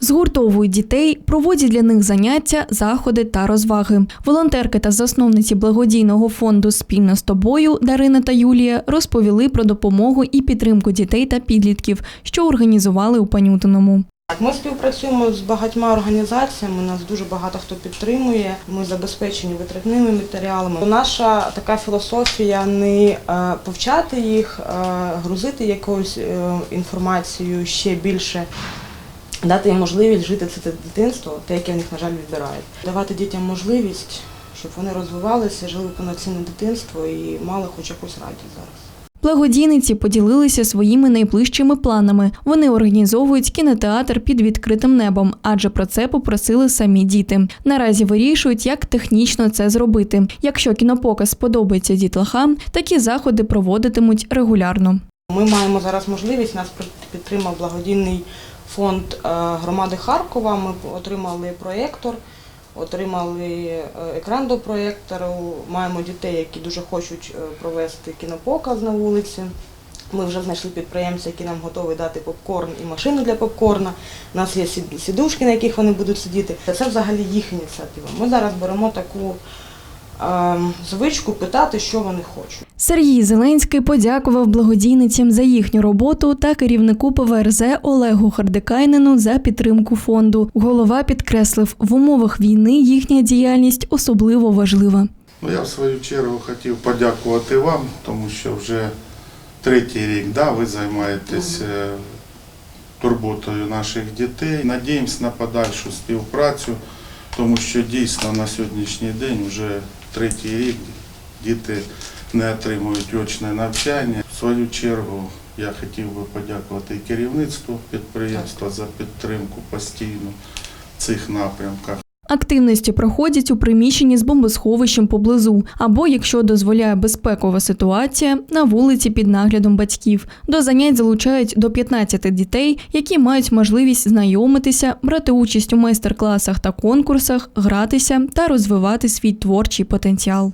Згуртовують дітей, проводять для них заняття, заходи та розваги. Волонтерки та засновниці благодійного фонду Спільно з тобою Дарина та Юлія розповіли про допомогу і підтримку дітей та підлітків, що організували у Панютиному. Ми співпрацюємо з багатьма організаціями, нас дуже багато хто підтримує. Ми забезпечені витратними матеріалами. Наша така філософія не е, повчати їх, грузити якоюсь е, інформацією ще більше. Дати їм можливість жити це дитинство, те, яке в них, на жаль, відбирають. Давати дітям можливість, щоб вони розвивалися, жили повноцінне дитинство і мали хоч якусь радість зараз. Благодійниці поділилися своїми найближчими планами. Вони організовують кінотеатр під відкритим небом, адже про це попросили самі діти. Наразі вирішують, як технічно це зробити. Якщо кінопоказ сподобається дітлахам, такі заходи проводитимуть регулярно. Ми маємо зараз можливість, нас підтримав благодійний фонд е, громади Харкова. Ми отримали проєктор, отримали е, екран до проєктору. Маємо дітей, які дуже хочуть е, провести кінопоказ на вулиці. Ми вже знайшли підприємця, який нам готовий дати попкорн і машину для попкорна. У нас є сідушки, на яких вони будуть сидіти. Це взагалі їх ініціатива. Ми зараз беремо таку звичку питати, що вони хочуть. Сергій Зеленський подякував благодійницям за їхню роботу та керівнику ПВРЗ Олегу Хардикайнену за підтримку фонду. Голова підкреслив, в умовах війни їхня діяльність особливо важлива. Ну, я в свою чергу хотів подякувати вам, тому що вже третій рік да, ви займаєтесь е, турботою наших дітей. Надіємось на подальшу співпрацю, тому що дійсно на сьогоднішній день вже третій рік діти не отримують очне навчання. В свою чергу я хотів би подякувати і керівництву підприємства за підтримку постійну в цих напрямках. Активності проходять у приміщенні з бомбосховищем поблизу, або, якщо дозволяє безпекова ситуація, на вулиці під наглядом батьків. До занять залучають до 15 дітей, які мають можливість знайомитися, брати участь у майстер-класах та конкурсах, гратися та розвивати свій творчий потенціал.